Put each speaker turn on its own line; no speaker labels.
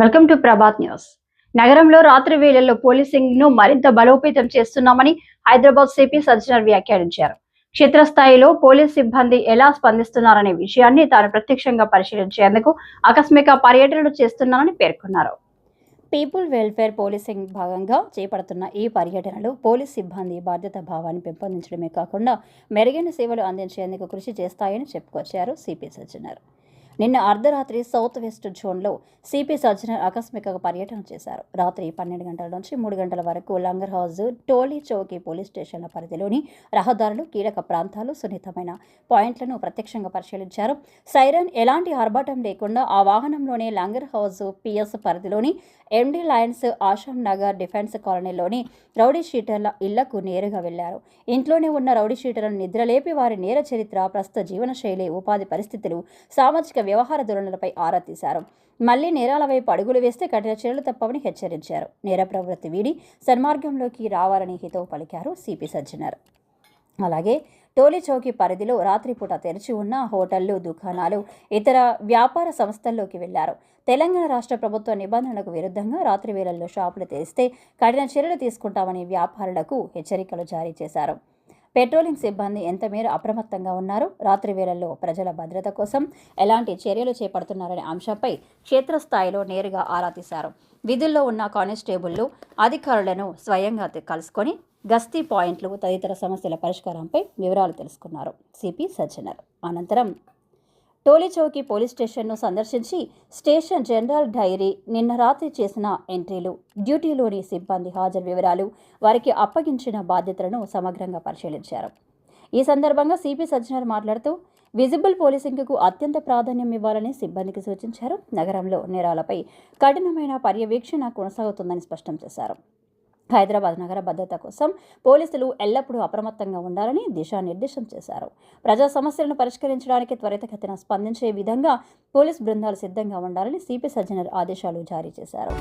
Welcome to Prabhat news. నగరంలో రాత్రి వేళల్లో పోలీసింగ్ను మరింత బలోపేతం చేస్తున్నామని హైదరాబాద్ సిపి సజ్జనర్ వ్యాఖ్యానించారు. క్షేత్రస్థాయిలో పోలీస్ సిబ్బంది ఎలా స్పందిస్తున్నారనే విషయాన్ని తాను ప్రత్యక్షంగా పరిశీలించేందుకు ఆకస్మిక పర్యటనలు చేస్తున్నానని పేర్కొన్నారు. పీపుల్ వెల్ఫేర్ పోలీసింగ్ భాగంగా చేపడుతున్న ఈ పర్యటనలు పోలీస్ సిబ్బంది బాధ్యత భావాన్ని పెంపొందించడమే కాకుండా మెరుగైన సేవలు అందించేందుకు కృషి చేస్తాయని చెప్పుకొచ్చారు సిపి సజ్జనర్. నిన్న అర్ధరాత్రి సౌత్ వెస్ట్ జోన్లో సిపి సజ్జనర్ ఆకస్మిక పర్యటన చేశారు. రాత్రి పన్నెండు గంటల నుంచి మూడు గంటల వరకు లంగర్ హౌస్ టోలీ చౌకీ పోలీస్ స్టేషన్ల పరిధిలోని రహదారులు కీలక ప్రాంతాలు సున్నితమైన పాయింట్లను ప్రత్యక్షంగా పరిశీలించారు. సైరన్ ఎలాంటి ఆర్భాటం లేకుండా ఆ వాహనంలోనే లంగర్ హౌస్ పిఎస్ పరిధిలోని MD lines Asham Nagar defence కాలనీలోని రౌడీ షీటర్ల ఇళ్ళకు నేరుగా వెళ్ళారు. ఇంట్లోనే ఉన్న రౌడీ షీటర్లను నిద్రలేపి వారి నేర చరిత్ర ప్రస్తుత జీవనశైలి ఉపాధి పరిస్థితులు సామాజిక వ్యవహార ధోరణులపై ఆరా తీశారు. మళ్ళీ నేరాల వైపు అడుగులు వేస్తే కఠిన చర్యలు తప్పవని హెచ్చరించారు. నేర ప్రవృత్తి వీడి సన్మార్గంలోకి రావాలని హితవు పలికారు సిపి సజ్జనర్. అలాగే టోలీ చౌకీ పరిధిలో రాత్రిపూట తెరిచి ఉన్న హోటళ్ళు దుకాణాలు ఇతర వ్యాపార సంస్థల్లోకి వెళ్ళారు. తెలంగాణ రాష్ట్ర ప్రభుత్వ నిబంధనలకు విరుద్ధంగా రాత్రి వేళల్లో షాపులు తెరిస్తే కఠిన చర్యలు తీసుకుంటామని వ్యాపారులకు హెచ్చరికలు జారీ చేశారు. పెట్రోలింగ్ సిబ్బంది ఎంతమేర అప్రమత్తంగా ఉన్నారు? రాత్రి వేళల్లో ప్రజల భద్రత కోసం ఎలాంటి చర్యలు చేపడుతున్నారనే అంశంపై క్షేత్రస్థాయిలో నేరుగా ఆరా తీశారు. విధుల్లో ఉన్న కానిస్టేబుళ్ళు అధికారులను స్వయంగా కలుసుకొని గస్తీ పాయింట్లు తదితర సమస్యల పరిష్కారంపై వివరాలు తెలుసుకున్నారు. సిపి సజ్జనర్. అనంతరం టోలీచౌకి పోలీస్ స్టేషన్ను సందర్శించి స్టేషన్ జనరల్ డైరీ నిన్న రాత్రి చేసిన ఎంట్రీలు డ్యూటీలోని సిబ్బంది హాజరు వివరాలు వారికి అప్పగించిన బాధ్యతలను సమగ్రంగా పరిశీలించారు. ఈ సందర్భంగా సిపి సజ్జనర్ మాట్లాడుతూ విజిబుల్ పోలీసింగ్కు అత్యంత ప్రాధాన్యం ఇవ్వాలని సిబ్బందికి సూచించారు. నగరంలో నేరాలపై కఠినమైన పర్యవేక్షణ కొనసాగుతుందని స్పష్టం చేశారు. హైదరాబాద్ నగర భద్రత కోసం పోలీసులు ఎల్లప్పుడూ అప్రమత్తంగా ఉండాలని దిశానిర్దేశం చేశారు. ప్రజా సమస్యలను పరిష్కరించడానికి త్వరితగతిన స్పందించే విధంగా పోలీస్ బృందాలు సిద్ధంగా ఉండాలని సిపి సజ్జనర్ ఆదేశాలు జారీ చేశారు.